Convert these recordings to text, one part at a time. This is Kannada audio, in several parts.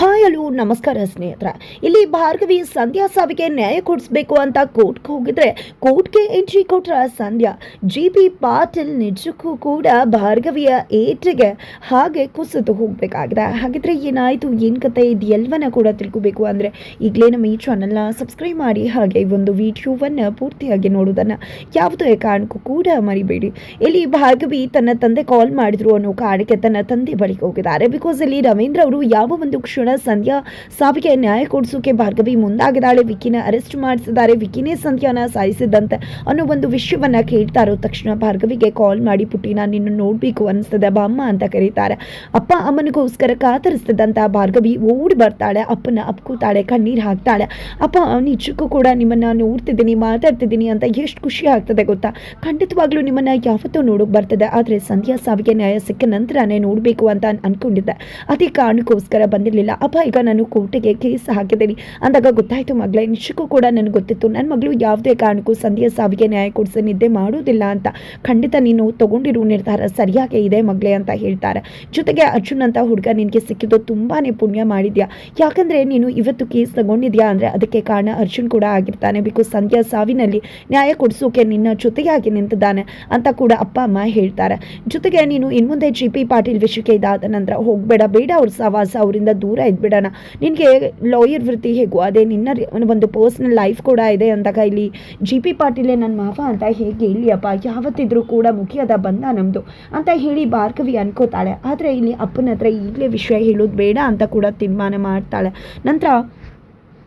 ಹಾಯ್ ಹಲೋ ನಮಸ್ಕಾರ ಸ್ನೇಹಿತರ. ಇಲ್ಲಿ ಭಾರ್ಗವಿ ಸಂಧ್ಯಾ ಸಾವಿಗೆ ನ್ಯಾಯ ಕೊಡಿಸ್ಬೇಕು ಅಂತ ಕೋರ್ಟ್ಗೆ ಹೋಗಿದ್ರೆ ಕೋರ್ಟ್ಗೆ ಎಂಟ್ರಿ ಕೊಟ್ರ ಸಂಧ್ಯಾ. ಜಿ ಪಿ ಪಾಟೀಲ್ ನಿಜಕ್ಕೂ ಕೂಡ ಭಾರ್ಗವಿಯ ಏಟಿಗೆ ಹಾಗೆ ಕುಸಿದು ಹೋಗಬೇಕಾಗಿದೆ. ಹಾಗಿದ್ರೆ ಏನಾಯಿತು, ಏನು ಕತೆ ಇದು ಕೂಡ ತಿಳ್ಕೋಬೇಕು ಅಂದರೆ ಈಗಲೇ ನಮ್ಮ ಈ ಚಾನಲ್ನ ಸಬ್ಸ್ಕ್ರೈಬ್ ಮಾಡಿ ಹಾಗೆ ಈ ಒಂದು ವಿಡಿಯೋವನ್ನು ಪೂರ್ತಿಯಾಗಿ ನೋಡೋದನ್ನು ಯಾವುದೇ ಕಾರಣಕ್ಕೂ ಕೂಡ ಮರಿಬೇಡಿ. ಇಲ್ಲಿ ಭಾರ್ಗವಿ ತನ್ನ ತಂದೆ ಕಾಲ್ ಮಾಡಿದ್ರು ಅನ್ನೋ ಕಾರಣಕ್ಕೆ ತನ್ನ ತಂದೆ ಬಳಿಗೆ ಹೋಗಿದ್ದಾರೆ. ಬಿಕಾಸ್ ಇಲ್ಲಿ ರವೀಂದ್ರ ಅವರು ಯಾವ ಒಂದು ಕ್ಷಣ ಸಂಧ್ಯಾ ಸಾವಿಗೆ ನ್ಯಾಯ ಕೊಡಿಸೋಕೆ ಭಾರ್ಗವಿ ಮುಂದಾಗಿದ್ದಾಳೆ. ವಿಕಿನ ಅರೆಸ್ಟ್ ಮಾಡಿಸಿದ್ದಾರೆ. ವಿಕಿನೇ ಸಂಧ್ಯಾನ ಸಾಯಿಸಿದ್ದಂತೆ ಅನ್ನೋ ಒಂದು ವಿಷಯವನ್ನ ಕೇಳ್ತಾ ಇರೋ ತಕ್ಷಣ ಭಾರ್ಗವಿಗೆ ಕಾಲ್ ಮಾಡಿ ಪುಟ್ಟಿನ ನಾನು ನಿನ್ನ ನೋಡಬೇಕು ಅನಿಸ್ತದೆ. ಬಾಮ್ಮ ಅಂತ ಕರೀತಾರೆ. ಅಪ್ಪ ಅಮ್ಮನಿಗೋಸ್ಕರ ಕಾತರಿಸ್ತಿದ್ದಂತ ಭಾರ್ಗವಿ ಓಡಿ ಬರ್ತಾಳೆ. ಅಪ್ಪನ ಅಪ್ಕೋತಾಳೆ. ಕಣ್ಣೀರು ಹಾಕ್ತಾಳೆ. ಅಪ್ಪ, ನಿಜಕ್ಕೂ ಕೂಡ ನಿಮ್ಮನ್ನ ನೋಡ್ತಿದ್ದೀನಿ, ಮಾತಾಡ್ತಿದ್ದೀನಿ ಅಂತ ಎಷ್ಟು ಖುಷಿ ಆಗ್ತದೆ ಗೊತ್ತಾ? ಖಂಡಿತವಾಗ್ಲೂ ನಿಮ್ಮನ್ನ ಯಾವತ್ತೂ ನೋಡೋಕೆ ಬರ್ತದೆ. ಆದರೆ ಸಂಧ್ಯಾ ಸಾವಿಗೆ ನ್ಯಾಯ ಸಿಕ್ಕ ನಂತರನೇ ನೋಡಬೇಕು ಅಂತ ಅನ್- ಅನ್ಕೊಂಡಿದ್ದೆ. ಅದೇ ಕಾರಣಕ್ಕೋಸ್ಕರ ಬಂದಿರಲಿಲ್ಲ. ಅಪ್ಪ, ಈಗ ನಾನು ಕೋರ್ಟಿಗೆ ಕೇಸ್ ಹಾಕಿದ್ದೀನಿ. ಅಂದಾಗ, ಗೊತ್ತಾಯಿತು ಮಗಳೇ ನಿಶಕ್ಕೂ ಕೂಡ ನನಗೆ ಗೊತ್ತಿತ್ತು. ನನ್ನ ಮಗಳು ಯಾವುದೇ ಕಾರಣಕ್ಕೂ ಸಂಧ್ಯ ಸಾವಿಗೆ ನ್ಯಾಯ ಕೊಡಿಸಿ ನಿದ್ದೆ ಮಾಡೋದಿಲ್ಲ ಅಂತ. ಖಂಡಿತ ನೀನು ತಗೊಂಡಿರೋ ನಿರ್ಧಾರ ಸರಿಯಾಗೇ ಇದೆ ಮಗಳೇ, ಅಂತ ಹೇಳ್ತಾರೆ. ಜೊತೆಗೆ ಅರ್ಜುನ್ ಅಂತ ಹುಡುಗ ನಿನಗೆ ಸಿಕ್ಕಿದ್ದು ತುಂಬಾ ಪುಣ್ಯ ಮಾಡಿದ್ಯಾ? ಯಾಕಂದರೆ ನೀನು ಇವತ್ತು ಕೇಸ್ ತಗೊಂಡಿದ್ಯಾ? ಅಂದರೆ ಅದಕ್ಕೆ ಕಾರಣ ಅರ್ಜುನ್ ಕೂಡ ಆಗಿರ್ತಾನೆ. ಬಿಕಾಸ್ ಸಂಧ್ಯಾ ಸಾವಿನಲ್ಲಿ ನ್ಯಾಯ ಕೊಡಿಸೋಕೆ ನಿನ್ನ ಜೊತೆಯಾಗಿ ನಿಂತಿದ್ದಾನೆ ಅಂತ ಕೂಡ ಅಪ್ಪ, ಅಮ್ಮ ಹೇಳ್ತಾರೆ. ಜೊತೆಗೆ ನೀನು ಇನ್ಮುಂದೆ ಜಿ ಪಿ ಪಾಟೀಲ್ ವಿಷಯಕ್ಕೆ ಇದಾದ ನಂತರ ಹೋಗಬೇಡ. ಬೇಡ, ಅವ್ರ ಸಹವಾಸ ಅವರಿಂದ ದೂರ ಇದ್ಬಿಡೋಣ. ನಿನಗೆ ಲಾಯರ್ ವೃತ್ತಿ ಹೇಗೋ? ಅದೇ ನಿನ್ನ ಒಂದು ಪರ್ಸ್ನಲ್ ಲೈಫ್ ಕೂಡ ಇದೆ ಅಂದಾಗ ಇಲ್ಲಿ ಜಿ ಪಿ ಪಾಟೀಲೇ ನನ್ನ ಮಾವ ಅಂತ ಹೇಗೆ ಇಲ್ಲಿಯಪ್ಪ ಯಾವತ್ತಿದ್ರೂ ಕೂಡ ಮುಖ್ಯದ ಬಂದ ನಮ್ಮದು ಅಂತ ಹೇಳಿ ಭಾರ್ಗವಿ ಅನ್ಕೋತಾಳೆ. ಆದರೆ ಇಲ್ಲಿ ಅಪ್ಪನ ಹತ್ರ ಈಗಲೇ ವಿಷಯ ಹೇಳೋದು ಬೇಡ ಅಂತ ಕೂಡ ತೀರ್ಮಾನ ಮಾಡ್ತಾಳೆ. ನಂತರ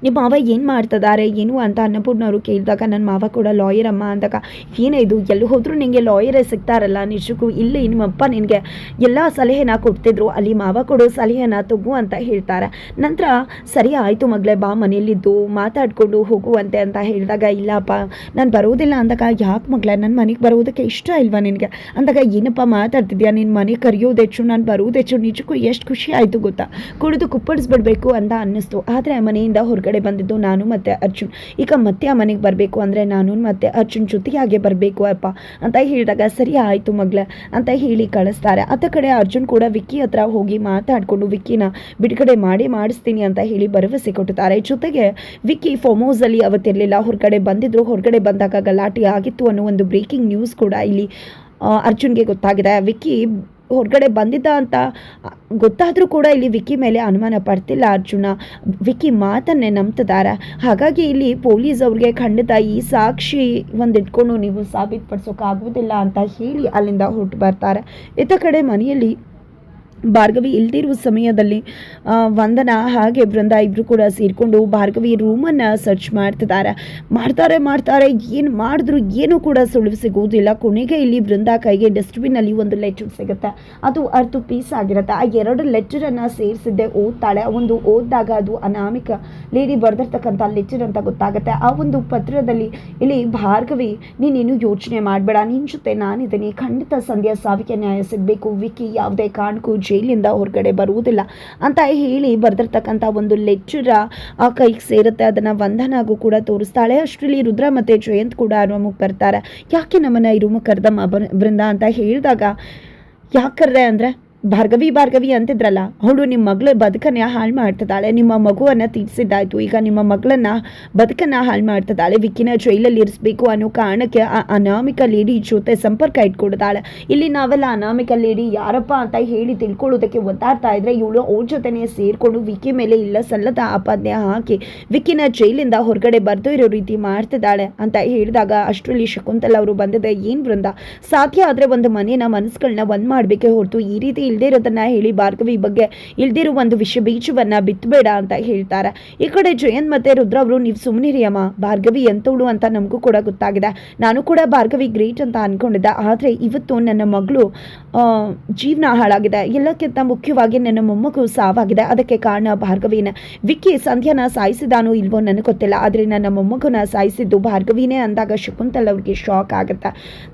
ನಿಮ್ಮ ಮಾವ ಏನು ಮಾಡ್ತಿದ್ದಾರೆ ಏನು ಅಂತ ಅನ್ನಪೂರ್ಣವರು ಕೇಳಿದಾಗ ನನ್ನ ಮಾವ ಕೂಡ ಲಾಯರ್ ಅಮ್ಮ ಅಂದಾಗ, ಏನೇ ಇದು, ಎಲ್ಲಿ ಹೋದರೂ ನಿನಗೆ ಲಾಯರೇ ಸಿಗ್ತಾರಲ್ಲ, ನಿಜಕ್ಕೂ ಇಲ್ಲಿ ನಿಮ್ಮಪ್ಪ ನಿನಗೆ ಎಲ್ಲ ಸಲಹೆನ ಕೊಡ್ತಿದ್ರು, ಅಲ್ಲಿ ಮಾವ ಕೊಡೋ ಸಲಹೆನ ತಗು ಅಂತ ಹೇಳ್ತಾರೆ. ನಂತರ, ಸರಿ ಆಯಿತು ಮಗಳೇ, ಬಾ ಮನೇಲಿದ್ದು ಮಾತಾಡಿಕೊಂಡು ಹೋಗುವಂತೆ ಅಂತ ಹೇಳಿದಾಗ ಇಲ್ಲಪ್ಪ ನಾನು ಬರೋದಿಲ್ಲ ಅಂದಾಗ, ಯಾಕೆ ಮಗಳೇ ನನ್ನ ಮನೆಗೆ ಬರೋದಕ್ಕೆ ಇಷ್ಟ ಇಲ್ವಾ ನಿನಗೆ? ಅಂದಾಗ, ಏನಪ್ಪ ಮಾತಾಡ್ತಿದ್ಯಾ ನಿನ್ನ ಮನೆ ಕರೆಯೋದು ಹೆಚ್ಚು, ನಾನು ಬರೋದು ಹೆಚ್ಚು, ನಿಜಕ್ಕೂ ಎಷ್ಟು ಖುಷಿ ಆಯಿತು ಗೊತ್ತಾ? ಕುಡಿದು ಕುಪ್ಪಡಿಸ್ಬಿಡ್ಬೇಕು ಅಂತ ಅನ್ನಿಸ್ತು. ಆದರೆ ಮನೆಯಿಂದ ಹೊರಗಡೆ ಬಂದಿದ್ದು ನಾನು ಮತ್ತು ಅರ್ಜುನ್. ಈಗ ಮತ್ತೆ ಆ ಮನೆಗೆ ಬರಬೇಕು ಅಂದರೆ ನಾನು ಮತ್ತೆ ಅರ್ಜುನ್ ಜೊತೆಯಾಗೆ ಬರಬೇಕು ಅಪ್ಪ ಅಂತ ಹೇಳಿದಾಗ, ಸರಿ ಆಯಿತು ಮಗಳೇ ಅಂತ ಹೇಳಿ ಕಳಿಸ್ತಾರೆ. ಅತ್ತ ಕಡೆ ಅರ್ಜುನ್ ಕೂಡ ವಿಕ್ಕಿ ಹತ್ರ ಹೋಗಿ ಮಾತಾಡಿಕೊಂಡು ವಿಕ್ಕಿನ ಬಿಡುಗಡೆ ಮಾಡಿ ಮಾಡಿಸ್ತೀನಿ ಅಂತ ಹೇಳಿ ಭರವಸೆ ಕೊಟ್ಟಿದ್ದಾರೆ. ಜೊತೆಗೆ ವಿಕ್ಕಿ ಫಾರ್ಮ್ ಹೌಸಲ್ಲಿ ಅವತ್ತಿರಲಿಲ್ಲ ಹೊರಗಡೆ ಬಂದಿದ್ರು. ಹೊರಗಡೆ ಬಂದಾಗ ಗಲಾಟೆ ಆಗಿತ್ತು ಅನ್ನೋ ಒಂದು ಬ್ರೇಕಿಂಗ್ ನ್ಯೂಸ್ ಕೂಡ ಇಲ್ಲಿ ಅರ್ಜುನ್ಗೆ ಗೊತ್ತಾಗಿದೆ. ವಿಕ್ಕಿ ಹೊರಗಡೆ ಬಂದಿದ್ದ ಅಂತ ಗೊತ್ತಾದರೂ ಕೂಡ ಇಲ್ಲಿ ವಿಕ್ಕಿ ಮೇಲೆ ಅನುಮಾನ ಪಡ್ತಿಲ್ಲ ಅರ್ಜುನ. ವಿಕ್ಕಿ ಮಾತನ್ನೇ ನಂಬ್ತಿದ್ದಾರೆ ಹಾಗಾಗಿ ಇಲ್ಲಿ ಪೊಲೀಸ್ ಅವ್ರಿಗೆ ಖಂಡಿತ ಈ ಸಾಕ್ಷಿ ಒಂದು ಇಟ್ಕೊಂಡು ನೀವು ಸಾಬೀತುಪಡಿಸೋಕ್ಕಾಗುವುದಿಲ್ಲ ಅಂತ ಹೇಳಿ ಅಲ್ಲಿಂದ ಹೊರಟು ಬರ್ತಾರೆ. ಇತ್ತ ಕಡೆ ಮನೆಯಲ್ಲಿ ಭಾರ್ಗವಿ ಇಲ್ದಿರುವ ಸಮಯದಲ್ಲಿ ವಂದನ ಹಾಗೆ ಬೃಂದ ಇಬ್ಬರು ಕೂಡ ಸೇರಿಕೊಂಡು ಭಾರ್ಗವಿ ರೂಮನ್ನು ಸರ್ಚ್ ಮಾಡ್ತಿದ್ದಾರೆ ಮಾಡ್ತಾರೆ ಮಾಡ್ತಾರೆ, ಏನು ಮಾಡಿದ್ರು ಏನೂ ಕೂಡ ಸುಳಿವು ಸಿಗುವುದಿಲ್ಲ. ಕೊನೆಗೆ ಇಲ್ಲಿ ಬೃಂದ ಕೈಗೆ ಡಸ್ಟ್ಬಿನ್ನಲ್ಲಿ ಒಂದು ಲೆಟರ್ ಸಿಗುತ್ತೆ. ಅದು ಅರ್ಧ ಪೀಸ್ ಆಗಿರುತ್ತೆ. ಆ ಎರಡು ಲೆಟರನ್ನು ಸೇರಿಸಿದ್ದೆ ಓದ್ತಾಳೆ. ಒಂದು ಓದಿದಾಗ ಅದು ಅನಾಮಿಕ ಲೇಡಿ ಬರೆದಿರ್ತಕ್ಕಂಥ ಲೆಟರ್ ಅಂತ ಗೊತ್ತಾಗುತ್ತೆ. ಆ ಒಂದು ಪತ್ರದಲ್ಲಿ ಇಲ್ಲಿ, ಭಾರ್ಗವಿ, ನೀನೇನು ಯೋಚನೆ ಮಾಡಬೇಡ. ನಿನ್ನ ಜೊತೆ ನಾನಿದ್ದೀನಿ. ಖಂಡಿತ ಸಂಧ್ಯಾ ಸಾವಿಗೆ ನ್ಯಾಯ ಸಿಗಬೇಕು. ವಿಕಿ ಯಾವುದೇ ಕಾರಣಕ್ಕೂ ಜೈಲಿಂದ ಹೊರಗಡೆ ಬರುವುದಿಲ್ಲ ಅಂತ ಹೇಳಿ ಬರೆದಿರ್ತಕ್ಕಂಥ ಒಂದು ಲೆಚ್ಚರ, ಆ, ಕೈಗೆ ಸೇರುತ್ತೆ. ಅದನ್ನು ವಂದನಾಗೂ ಕೂಡ ತೋರಿಸ್ತಾಳೆ. ಅಷ್ಟರಲ್ಲಿ ರುದ್ರ ಮತ್ತು ಜಯಂತ್ ಕೂಡ ರೂಮಿಗೆ ಬರ್ತಾರೆ. ಯಾಕೆ ನಮ್ಮನ್ನು ಈ ರೂಮಿಗೆ ಕರೆದಮ್ಮ ಬೃಂದ ಅಂತ ಹೇಳಿದಾಗ ಯಾಕೆ ಅಂದರೆ ಭಾರ್ಗವಿ ಭಾರ್ಗವಿ ಅಂತಿದ್ರಲ್ಲ, ಅವಳು ನಿಮ್ಮ ಮಗಳ ಬದುಕನ್ನ ಹಾಳು ಮಾಡ್ತಿದ್ದಾಳೆ. ನಿಮ್ಮ ಮಗುವನ್ನು ತೀರಿಸಿದ್ದಾಯ್ತು. ಈಗ ನಿಮ್ಮ ಮಗಳನ್ನ ಬದುಕನ್ನ ಹಾಳು ಮಾಡ್ತಿದ್ದಾಳೆ. ವಿಕ್ಕಿನ ಜೈಲಲ್ಲಿ ಇರಿಸ್ಬೇಕು ಅನ್ನೋ ಕಾರಣಕ್ಕೆ ಆ ಅನಾಮಿಕ ಲೇಡಿ ಜೊತೆ ಸಂಪರ್ಕ ಇಟ್ಕೊಡ್ತಾಳೆ ಇಲ್ಲಿ ನಾವೆಲ್ಲ ಅನಾಮಿಕ ಲೇಡಿ ಯಾರಪ್ಪ ಅಂತ ಹೇಳಿ ತಿಳ್ಕೊಳ್ಳೋದಕ್ಕೆ ಒದ್ದಾಡ್ತಾ ಇದ್ರೆ ಇವಳು ಅವ್ರ ಜೊತೆನೇ ಸೇರಿಕೊಂಡು ವಿಕ್ಕಿ ಮೇಲೆ ಇಲ್ಲ, ಸಲ್ಲದ ಆಪಾದನೆ ಹಾಕಿ ವಿಕ್ಕಿನ ಜೈಲಿಂದ ಹೊರಗಡೆ ಬರ್ದು ಇರೋ ರೀತಿ ಮಾಡ್ತಿದ್ದಾಳೆ ಅಂತ ಹೇಳಿದಾಗ ಅಷ್ಟರಲ್ಲಿ ಶಕುಂತಲ ಅವರು ಬಂದಿದೆ ಏನು ಬೃಂದ ಸಾಧ್ಯ ಆದರೆ ಒಂದು ಮನೆಯ ಮನಸ್ಸುಗಳನ್ನ ಒಂದು ಮಾಡಬೇಕೆ ಹೊರತು ಈ ರೀತಿ ಇಲ್ದೇ ಇರೋದನ್ನ ಹೇಳಿ ಭಾರ್ಗವಿ ಬಗ್ಗೆ ಇಲ್ದಿರೋ ಒಂದು ವಿಷ ಬೀಜವನ್ನ ಬಿತ್ತಬೇಡ ಅಂತ ಹೇಳ್ತಾರೆ. ಈ ಕಡೆ ಜಯಂತ್ ಮತ್ತೆ ರುದ್ರ ಅವರು, ನೀವು ಸುಮ್ಮನಿರಿಯಮ್ಮ ಭಾರ್ಗವಿ ಎಂತವಳು ಅಂತ ನಮಗೂ ಕೂಡ ಗೊತ್ತಾಗಿದೆ. ನಾನು ಕೂಡ ಭಾರ್ಗವಿ ಗ್ರೇಟ್ ಅಂತ ಅನ್ಕೊಂಡಿದ್ದೆ. ಆದರೆ ಇವತ್ತು ನನ್ನ ಮಗಳು ಜೀವನ ಹಾಳಾಗಿದೆ. ಎಲ್ಲಕ್ಕಿಂತ ಮುಖ್ಯವಾಗಿ ನನ್ನ ಮೊಮ್ಮಗು ಸಾವಾಗಿದೆ. ಅದಕ್ಕೆ ಕಾರಣ ಭಾರ್ಗವಿನ. ವಿಕ್ಕಿ ಸಂಧ್ಯಾನ ಸಾಯಿಸಿದಾನೋ ಇಲ್ವೋ ನನಗೆ ಗೊತ್ತಿಲ್ಲ. ಆದರೆ ನನ್ನ ಮೊಮ್ಮಗನ ಸಾಯಿಸಿದ್ದು ಭಾರ್ಗವಿನೇ ಅಂದಾಗ ಶಕುಂತಲ್ ಅವ್ರಿಗೆ ಶಾಕ್ ಆಗುತ್ತೆ.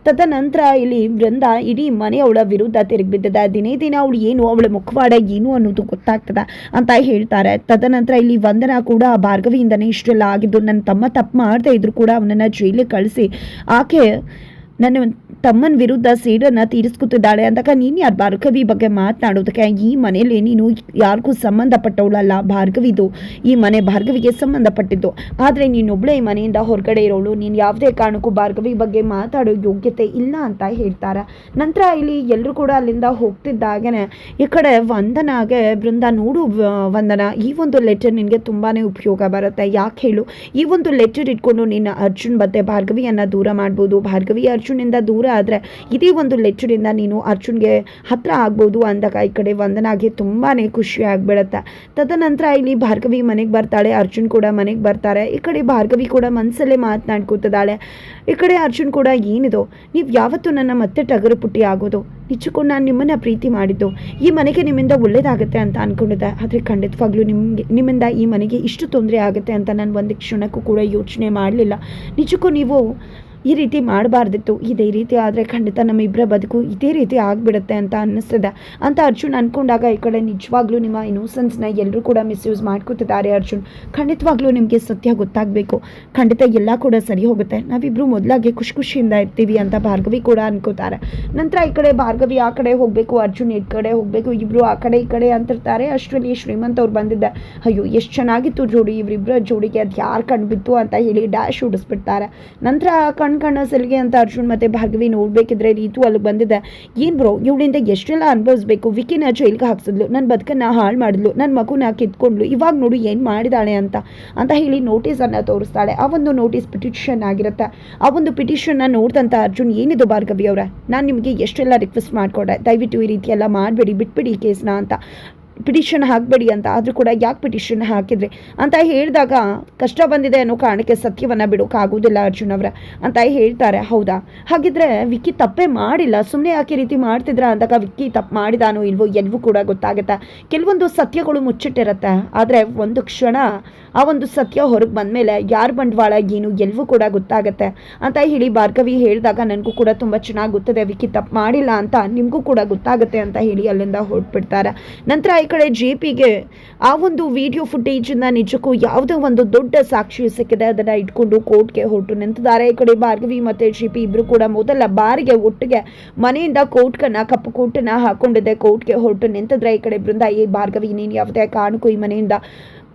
ತದನಂತರ ಇಲ್ಲಿ ವೃಂದ ಇಡೀ ಮನೆಯವಳ ವಿರುದ್ಧ ತಿರುಗಿಬಿದ್ದಿದೆ. ದಿನೇ ದಿನ ಅವಳು ಏನು, ಅವಳ ಮುಖವಾಡ ಏನು ಅನ್ನೋದು ಗೊತ್ತಾಗ್ತದ ಅಂತ ಹೇಳ್ತಾರೆ. ತದನಂತರ ಇಲ್ಲಿ ವಂದನಾ ಕೂಡ ಭಾರ್ಗವಿಯಿಂದನೇ ಇಷ್ಟೆಲ್ಲ ಆಗಿದ್ದು, ನನ್ನ ತಮ್ಮ ತಪ್ಪು ಮಾಡ್ತಾ ಇದ್ರು ಕೂಡ ಅವನನ್ನು ಜೈಲಿಗೆ ಕಳಿಸಿ. ಆಕೆ ನನ್ನ ತಮ್ಮನ ವಿರುದ್ಧ ಸೇಡನ್ನ ತೀರಿಸ್ಕೊತಿದ್ದಾಳೆ ಅಂದಾಗ ನೀನು ಯಾರು ಭಾರ್ಗವಿ ಬಗ್ಗೆ ಮಾತನಾಡೋದಕ್ಕೆ? ಈ ಮನೆಯಲ್ಲಿ ನೀನು ಯಾರಿಗೂ ಸಂಬಂಧಪಟ್ಟವಳಲ್ಲ ಭಾರ್ಗವಿದು ಈ ಮನೆ ಭಾರ್ಗವಿಗೆ ಸಂಬಂಧಪಟ್ಟಿದ್ದು. ಆದರೆ ನೀನೊಬ್ಬಳೇ ಈ ಮನೆಯಿಂದ ಹೊರಗಡೆ ಇರೋಳು. ನೀನು ಯಾವುದೇ ಕಾರಣಕ್ಕೂ ಭಾರ್ಗವಿ ಬಗ್ಗೆ ಮಾತಾಡೋ ಯೋಗ್ಯತೆ ಇಲ್ಲ ಅಂತ ಹೇಳ್ತಾರೆ. ನಂತರ ಇಲ್ಲಿ ಎಲ್ಲರೂ ಕೂಡ ಅಲ್ಲಿಂದ ಹೋಗ್ತಿದ್ದಾಗನೆ ಈ ಕಡೆ ವಂದನಾಗೆ ಬೃಂದ, ನೋಡು ವಂದನ, ಈ ಒಂದು ಲೆಟರ್ ನಿನಗೆ ತುಂಬಾ ಉಪಯೋಗ ಬರುತ್ತೆ. ಯಾಕೆ ಹೇಳು? ಈ ಒಂದು ಲೆಟರ್ ಇಟ್ಕೊಂಡು ನಿನ್ನ ಅರ್ಜುನ್ ಮತ್ತೆ ಭಾರ್ಗವಿಯನ್ನು ದೂರ ಮಾಡ್ಬೋದು. ಭಾರ್ಗವಿ ಅರ್ಜುನಿಂದ ದೂರ ಆದರೆ ಇದೇ ಒಂದು ಲೆಚ್ಚರಿಂದ ನೀನು ಅರ್ಜುನ್ಗೆ ಹತ್ರ ಆಗ್ಬೋದು ಅಂದಾಗ ಈ ಕಡೆ ವಂದನಾಗೆ ತುಂಬಾ ಖುಷಿ ಆಗ್ಬಿಡತ್ತೆ. ತದನಂತರ ಇಲ್ಲಿ ಭಾರ್ಗವಿ ಮನೆಗೆ ಬರ್ತಾಳೆ, ಅರ್ಜುನ್ ಕೂಡ ಮನೆಗೆ ಬರ್ತಾರೆ. ಈ ಕಡೆ ಭಾರ್ಗವಿ ಕೂಡ ಮನಸ್ಸಲ್ಲೇ ಮಾತನಾಡ್ಕೊತಿದ್ದಾಳೆ ಈ ಕಡೆ ಅರ್ಜುನ್ ಕೂಡ ಏನಿದು, ನೀವು ಯಾವತ್ತೂ ನನ್ನ ಮತ್ತೆ ಟಗರು ಪುಟ್ಟಿ ಆಗೋದು. ನಿಜಕ್ಕೂ ನಾನು ನಿಮ್ಮನ್ನು ಪ್ರೀತಿ ಮಾಡಿದ್ದು. ಈ ಮನೆಗೆ ನಿಮ್ಮಿಂದ ಒಳ್ಳೇದಾಗುತ್ತೆ ಅಂತ ಅಂದ್ಕೊಂಡಿದ್ದೆ ಆದರೆ ಖಂಡಿತವಾಗ್ಲೂ ನಿಮಗೆ, ನಿಮ್ಮಿಂದ ಈ ಮನೆಗೆ ಇಷ್ಟು ತೊಂದರೆ ಆಗುತ್ತೆ ಅಂತ ನಾನು ಒಂದು ಕ್ಷಣಕ್ಕೂ ಕೂಡ ಯೋಚನೆ ಮಾಡಲಿಲ್ಲ. ನಿಜಕ್ಕೂ ನೀವು ಈ ರೀತಿ ಮಾಡಬಾರ್ದಿತ್ತು. ಇದೇ ರೀತಿ ಆದರೆ ಖಂಡಿತ ನಮ್ಮಿಬ್ಬರ ಬದುಕು ಇದೇ ರೀತಿ ಆಗಿಬಿಡುತ್ತೆ ಅಂತ ಅನ್ನಿಸ್ತದೆ. ಅಂತ ಅರ್ಜುನ್ ಅಂದ್ಕೊಂಡಾಗ ಈ ಕಡೆ ನಿಜವಾಗ್ಲೂ ನಿಮ್ಮ ಇನ್ನೋಸೆನ್ಸ್ನ ಎಲ್ಲರೂ ಕೂಡ ಮಿಸ್ಯೂಸ್ ಮಾಡ್ಕೊತಿದ್ದಾರೆ ಅರ್ಜುನ್. ಖಂಡಿತವಾಗ್ಲೂ ನಿಮಗೆ ಸತ್ಯ ಗೊತ್ತಾಗಬೇಕು. ಖಂಡಿತ ಎಲ್ಲ ಕೂಡ ಸರಿ ಹೋಗುತ್ತೆ. ನಾವಿಬ್ಬರು ಮೊದಲಾಗಿ ಖುಷಿ ಖುಷಿಯಿಂದ ಇರ್ತೀವಿ ಅಂತ ಭಾರ್ಗವಿ ಕೂಡ ಅನ್ಕೋತಾರೆ. ನಂತರ ಈ ಕಡೆ ಭಾರ್ಗವಿ ಆ ಕಡೆ ಹೋಗಬೇಕು, ಅರ್ಜುನ್ ಈ ಕಡೆ ಹೋಗಬೇಕು ಇಬ್ಬರು ಆ ಕಡೆ ಈ ಕಡೆ ಅಂತಿರ್ತಾರೆ. ಅಷ್ಟರಲ್ಲಿ ಶ್ರೀಮಂತ್ ಅವ್ರು ಬಂದಿದ್ದೆ, ಅಯ್ಯೋ, ಎಷ್ಟು ಚೆನ್ನಾಗಿತ್ತು ಜೋಡಿ ಇವರಿಬ್ಬರ ಜೋಡಿಗೆ ಅದು ಯಾರು ಕಣ್ಬಿತ್ತು ಅಂತ ಹೇಳಿ ಡ್ಯಾಶ್ ಉಡಿಸ್ಬಿಡ್ತಾರೆ. ನಂತರ ಕಣ್ ಕಣ್ಣ ಸಲಿಗೆ ಅಂತ ಅರ್ಜುನ್ ಮತ್ತೆ ಭಾರ್ಗವಿ ನೋಡ್ಬೇಕಿದ್ರೆ ರೀತು ಅಲ್ಲಿ ಬಂದಿದೆ. ಏನು ಬ್ರೋ, ಇವಳಿಂದ ಎಷ್ಟೆಲ್ಲ ಅನುಭವಿಸ್ಬೇಕು? ವಿಕಿನ ಜೈಲ್ಗೆ ಹಾಕ್ಸಿದ್ಲು ನನ್ನ ಬದುಕನ್ನ ಹಾಳು ಮಾಡಿದ್ಲು ನನ್ನ ಮಗುನ ಕಿತ್ಕೊಂಡ್ಲು, ಇವಾಗ ನೋಡು ಏನು ಮಾಡಿದಾಳೆ ಅಂತ. ಅಂತ ಹೇಳಿ ನೋಟಿಸನ್ನು ತೋರಿಸ್ತಾಳೆ. ಆ ಒಂದು ನೋಟಿಸ್ ಪಿಟಿಷನ್ ಆಗಿರುತ್ತೆ. ಆ ಒಂದು ಪಿಟಿಷನ್ನ ನೋಡ್ದಂಥ ಅರ್ಜುನ್ ಏನಿದು ಭಾರ್ಗವಿ ಅವರ? ನಾನು ನಿಮಗೆ ಎಷ್ಟೆಲ್ಲ ರಿಕ್ವೆಸ್ಟ್ ಮಾಡಿಕೊಡೆ? ದಯವಿಟ್ಟು ಈ ರೀತಿ ಎಲ್ಲ ಮಾಡಬೇಡಿ, ಬಿಟ್ಬಿಡಿ ಕೇಸ್ನ ಅಂತ. ಪಿಟಿಷನ್ ಹಾಕಬೇಡಿ ಅಂತ, ಆದರೂ ಕೂಡ ಯಾಕೆ ಪಿಟಿಷನ್ ಹಾಕಿದ್ರಿ? ಅಂತ ಹೇಳಿದಾಗ ಕಷ್ಟ ಬಂದಿದೆ ಅನ್ನೋ ಕಾರಣಕ್ಕೆ ಸತ್ಯವನ್ನು ಬಿಡೋಕ್ಕಾಗೋದಿಲ್ಲ ಅರ್ಜುನ್ ಅವರ ಅಂತ ಹೇಳ್ತಾರೆ, ಹೌದಾ? ಹಾಗಿದ್ರೆ ವಿಕ್ಕಿ ತಪ್ಪೇ ಮಾಡಿಲ್ಲ ಸುಮ್ಮನೆ ಯಾಕೆ ರೀತಿ ಮಾಡ್ತಿದ್ರ ಅಂದಾಗ ವಿಕ್ಕಿ ತಪ್ಪು ಮಾಡಿದಾನೋ ಇಲ್ವೋ ಎಲ್ವೂ ಕೂಡ ಗೊತ್ತಾಗುತ್ತೆ? ಕೆಲವೊಂದು ಸತ್ಯಗಳು ಮುಚ್ಚಿಟ್ಟಿರುತ್ತೆ, ಆದರೆ ಒಂದು ಕ್ಷಣ ಆ ಒಂದು ಸತ್ಯ ಹೊರಗೆ ಬಂದಮೇಲೆ ಯಾರು ಬಂಡವಾಳ ಏನು ಎಲ್ವೂ ಕೂಡ ಗೊತ್ತಾಗುತ್ತೆ ಅಂತ ಹೇಳಿ ಭಾರ್ಗವಿ ಹೇಳಿದಾಗ ನನಗೂ ಕೂಡ ತುಂಬ ಚೆನ್ನಾಗಿ ಗೊತ್ತದೆ, ವಿಕ್ಕಿ ತಪ್ಪು ಮಾಡಿಲ್ಲ ಅಂತ ನಿಮಗೂ ಕೂಡ ಗೊತ್ತಾಗುತ್ತೆ ಅಂತ ಹೇಳಿ ಅಲ್ಲಿಂದ ಹೊರಟ್ಬಿಡ್ತಾರೆ. ನಂತರ ಕಡೆ ಜೆ ಪಿಗೆ ಆ ಒಂದು ವಿಡಿಯೋ ಫುಟೇಜಿಂದ ನಿಜಕ್ಕೂ ಯಾವುದೋ ಒಂದು ದೊಡ್ಡ ಸಾಕ್ಷಿ ಸಿಕ್ಕಿದೆ. ಅದನ್ನು ಇಟ್ಕೊಂಡು ಕೋರ್ಟ್ಗೆ ಹೊರಟು ನಿಂತಿದ್ದಾರೆ. ಈ ಕಡೆ ಭಾರ್ಗವಿ ಮತ್ತು ಜೆ ಪಿ ಇಬ್ಬರು ಕೂಡ ಮೊದಲ ಬಾರಿಗೆ ಒಟ್ಟಿಗೆ ಮನೆಯಿಂದ ಕೋರ್ಟ್ಗನ್ನು ಕಪ್ಪು ಕೋಟನ್ನ ಹಾಕೊಂಡಿದೆ. ಕೋರ್ಟ್ಗೆ ಹೊರಟು ನಿಂತಿದ್ರೆ ಈ ಕಡೆ ಬೃಂದ, ಈ ಭಾರ್ಗವಿ ನೀನು ಯಾವುದೇ ಕಾರಣಕ್ಕೂ ಈ ಮನೆಯಿಂದ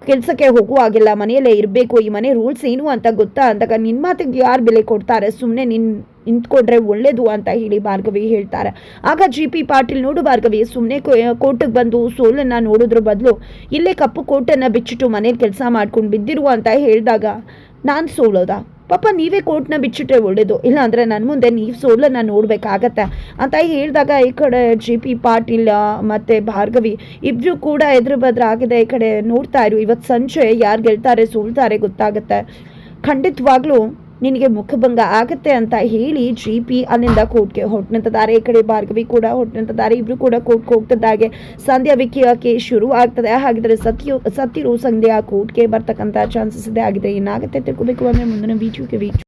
ಕೆಲಸಕ್ಕೆ ಹೋಗುವಾಗಿಲ್ಲ ಮನೆಯಲ್ಲೇ ಇರಬೇಕು, ಈ ಮನೆ ರೂಲ್ಸ್ ಏನು ಅಂತ ಗೊತ್ತಾ? ಅಂದಾಗ ನಿನ್ನ ಮಾತಿಗೆ ಯಾರು ಬೆಲೆ ಕೊಡ್ತಾರೆ? ಸುಮ್ಮನೆ ನಿನ್ನ ನಿಂತ್ಕೊಂಡ್ರೆ ಒಳ್ಳೇದು ಅಂತ ಹೇಳಿ ಭಾರ್ಗವಿ ಹೇಳ್ತಾರೆ. ಆಗ ಜಿ ಪಿ ಪಾಟೀಲ್, ನೋಡು ಭಾರ್ಗವಿ ಸುಮ್ಮನೆ ಕೋರ್ಟಿಗೆ ಬಂದು ಸೋಲನ್ನು ನೋಡೋದ್ರ ಬದಲು ಇಲ್ಲೇ ಕಪ್ಪು ಕೋಟನ್ನು ಬಿಚ್ಚಿಟ್ಟು ಮನೇಲಿ ಕೆಲಸ ಮಾಡ್ಕೊಂಡು ಬಿದ್ದಿರು ಅಂತ ಹೇಳಿದಾಗ ನಾನು ಸೋಲೋದಾ? ಪಾಪ ನೀವೇ ಕೋರ್ಟ್ನ ಬಿಚ್ಚಿಟ್ರೆ ಒಳ್ಳೇದು. ಇಲ್ಲ ಅಂದರೆ ನನ್ನ ಮುಂದೆ ನೀವು ಸೋಲನ್ನು ನೋಡಬೇಕಾಗತ್ತೆ. ಅಂತ ಹೇಳಿದಾಗ ಈ ಕಡೆ ಜಿ ಪಿ ಪಾಟೀಲ್ ಮತ್ತು ಭಾರ್ಗವಿ ಇಬ್ಬರು ಕೂಡ ಎದುರು ಬದ್ರ ಆಗಿದೆ ಈ ಕಡೆ ನೋಡ್ತಾ ಇರು. ಇವತ್ತು ಸಂಜೆ ಯಾರು ಗೆಲ್ತಾರೆ ಸೋಲ್ತಾರೆ ಗೊತ್ತಾಗುತ್ತೆ. ಖಂಡಿತವಾಗ್ಲೂ ನಿನಗೆ ಮುಖಭಂಗ ಆಗುತ್ತೆ ಅಂತ ಹೇಳಿ ಜಿ ಪಿ ಅಲ್ಲಿಂದ ಕೋರ್ಟ್ಗೆ ಹೊರಟು ನಿಂತಿದ್ದಾರೆ ಈ ಕಡೆ ಭಾರ್ಗವಿ ಕೂಡ ಹೊಟ್ಟು ನಿಂತಿದ್ದಾರೆ ಇಬ್ರು ಕೂಡ ಕೋರ್ಟ್ಗೆ ಹೋಗ್ತಿದ್ದಾಗೆ ಸಂಧ್ಯಾ ವಿಕಿಯಕ್ಕೆ ಶುರು ಆಗ್ತದೆ. ಹಾಗಿದ್ರೆ ಸತ್ಯು ಸತ್ಯರು ಸಂಧ್ಯಾ ಕೋರ್ಟ್ಗೆ ಬರ್ತಕ್ಕಂಥ ಚಾನ್ಸಸ್ ಇದೆ. ಆಗಿದೆ ಏನಾಗುತ್ತೆ ತಿಳ್ಕೊಬೇಕು. ಅಂದರೆ ಮುಂದಿನ ವೀಡಿಯೋಗೆ ವೀಕ್ಷ